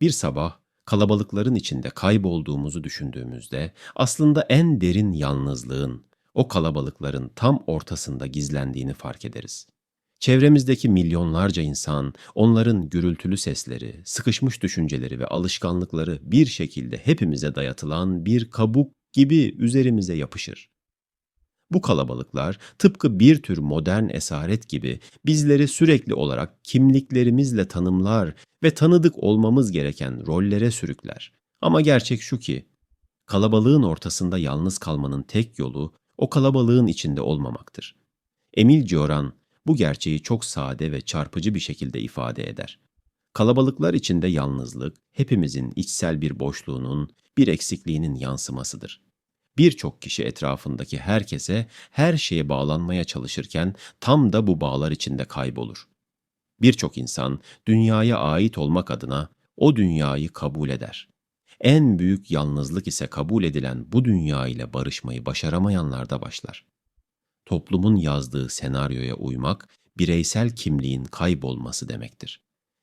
Bir sabah kalabalıkların içinde kaybolduğumuzu düşündüğümüzde aslında en derin yalnızlığın o kalabalıkların tam ortasında gizlendiğini fark ederiz. Çevremizdeki milyonlarca insan, onların gürültülü sesleri, sıkışmış düşünceleri ve alışkanlıkları bir şekilde hepimize dayatılan bir kabuk gibi üzerimize yapışır. Bu kalabalıklar tıpkı bir tür modern esaret gibi bizleri sürekli olarak kimliklerimizle tanımlar ve tanıdık olmamız gereken rollere sürükler. Ama gerçek şu ki, kalabalığın ortasında yalnız kalmanın tek yolu o kalabalığın içinde olmamaktır. Emil Cioran bu gerçeği çok sade ve çarpıcı bir şekilde ifade eder. Kalabalıklar içinde yalnızlık hepimizin içsel bir boşluğunun, bir eksikliğinin yansımasıdır. Birçok kişi etrafındaki herkese, her şeye bağlanmaya çalışırken tam da bu bağlar içinde kaybolur. Birçok insan dünyaya ait olmak adına o dünyayı kabul eder. En büyük yalnızlık ise kabul edilen bu dünya ile barışmayı başaramayanlarda başlar. Toplumun yazdığı senaryoya uymak, bireysel kimliğin kaybolması demektir.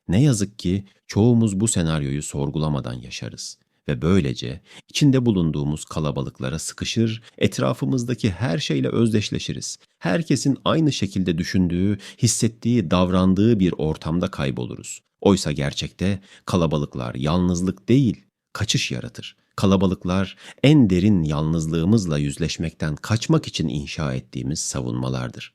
Ne yazık ki çoğumuz bu senaryoyu sorgulamadan yaşarız ve böylece içinde bulunduğumuz kalabalıklara sıkışır, etrafımızdaki her şeyle özdeşleşiriz. Herkesin aynı şekilde düşündüğü, hissettiği, davrandığı bir ortamda kayboluruz. Oysa gerçekte kalabalıklar yalnızlık değil, kaçış yaratır. Kalabalıklar en derin yalnızlığımızla yüzleşmekten kaçmak için inşa ettiğimiz savunmalardır.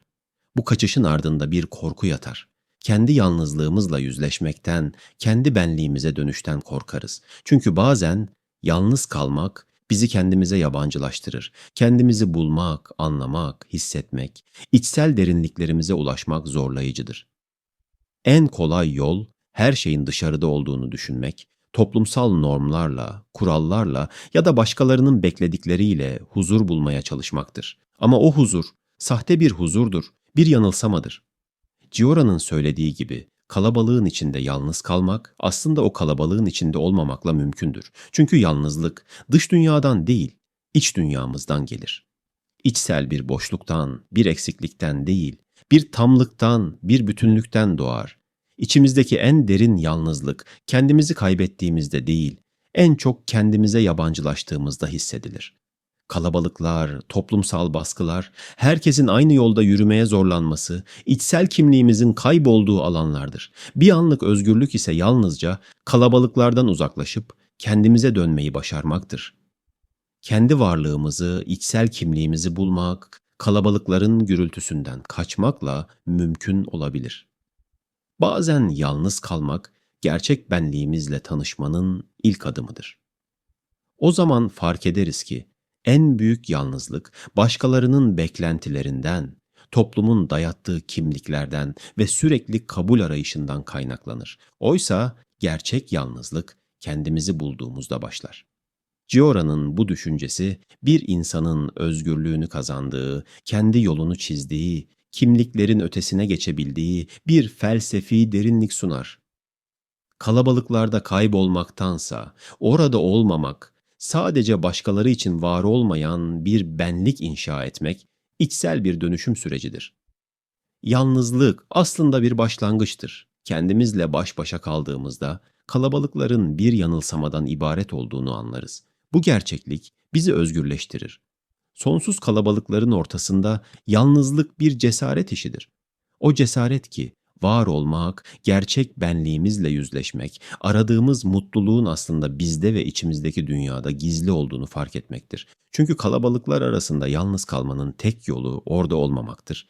Bu kaçışın ardında bir korku yatar. Kendi yalnızlığımızla yüzleşmekten, kendi benliğimize dönüşten korkarız. Çünkü bazen yalnız kalmak bizi kendimize yabancılaştırır. Kendimizi bulmak, anlamak, hissetmek, içsel derinliklerimize ulaşmak zorlayıcıdır. En kolay yol her şeyin dışarıda olduğunu düşünmek, toplumsal normlarla, kurallarla ya da başkalarının bekledikleriyle huzur bulmaya çalışmaktır. Ama o huzur sahte bir huzurdur, bir yanılsamadır. Ciora'nın söylediği gibi kalabalığın içinde yalnız kalmak aslında o kalabalığın içinde olmamakla mümkündür. Çünkü yalnızlık dış dünyadan değil, iç dünyamızdan gelir. İçsel bir boşluktan, bir eksiklikten değil, bir tamlıktan, bir bütünlükten doğar. İçimizdeki en derin yalnızlık kendimizi kaybettiğimizde değil, en çok kendimize yabancılaştığımızda hissedilir. Kalabalıklar, toplumsal baskılar, herkesin aynı yolda yürümeye zorlanması, içsel kimliğimizin kaybolduğu alanlardır. Bir anlık özgürlük ise yalnızca kalabalıklardan uzaklaşıp kendimize dönmeyi başarmaktır. Kendi varlığımızı, içsel kimliğimizi bulmak, kalabalıkların gürültüsünden kaçmakla mümkün olabilir. Bazen yalnız kalmak, gerçek benliğimizle tanışmanın ilk adımıdır. O zaman fark ederiz ki, en büyük yalnızlık başkalarının beklentilerinden, toplumun dayattığı kimliklerden ve sürekli kabul arayışından kaynaklanır. Oysa gerçek yalnızlık kendimizi bulduğumuzda başlar. Giora'nın bu düşüncesi bir insanın özgürlüğünü kazandığı, kendi yolunu çizdiği, kimliklerin ötesine geçebildiği bir felsefi derinlik sunar. Kalabalıklarda kaybolmaktansa orada olmamak, sadece başkaları için var olmayan bir benlik inşa etmek içsel bir dönüşüm sürecidir. Yalnızlık aslında bir başlangıçtır. Kendimizle baş başa kaldığımızda kalabalıkların bir yanılsamadan ibaret olduğunu anlarız. Bu gerçeklik bizi özgürleştirir. Sonsuz kalabalıkların ortasında yalnızlık bir cesaret işidir. O cesaret ki var olmak, gerçek benliğimizle yüzleşmek, aradığımız mutluluğun aslında bizde ve içimizdeki dünyada gizli olduğunu fark etmektir. Çünkü kalabalıklar arasında yalnız kalmanın tek yolu orada olmamaktır.